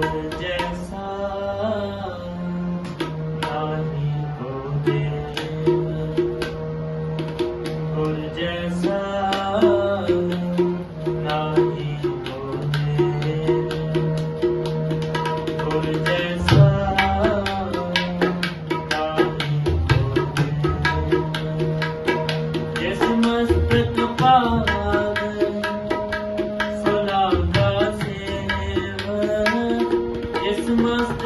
Lord.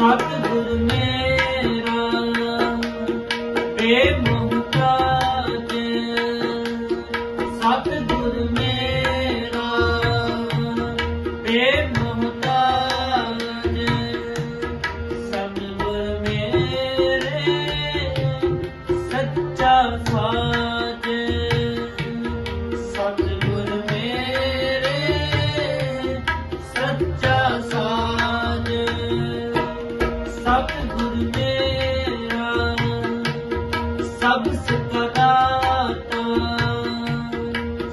ਸਤਿਗੁਰ ਮੇਰਾ ਬੇਮੁਹਤਾਜ ਸਤਿਗੁਰ ਮੇਰਾ ਬੇਮੁਹਤਾਜ ਸਤਿਗੁਰ ਮੇਰੇ ਸੱਚਾ ਫਾਜ ਸਭ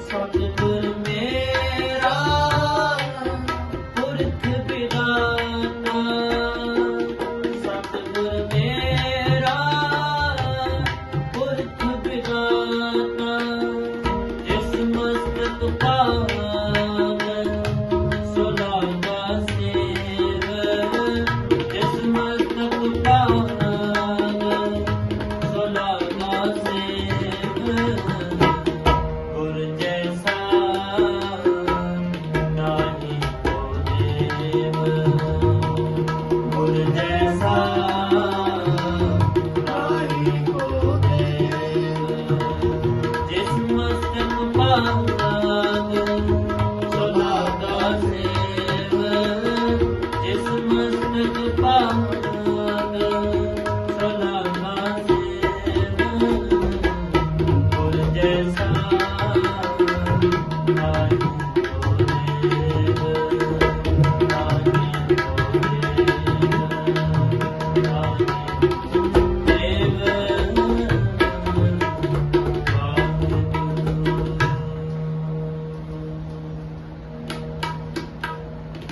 ਸਤਿਗੁਰ ਮੇਰਾ ਪੁਰਖ ਵਿਦਾਤਾ ਸਤਿਗੁਰ ਮੇਰਾ ਪੁਰਖ ਵਿਦਾਤਾ ਇਸ ਮਸਤਕ Hare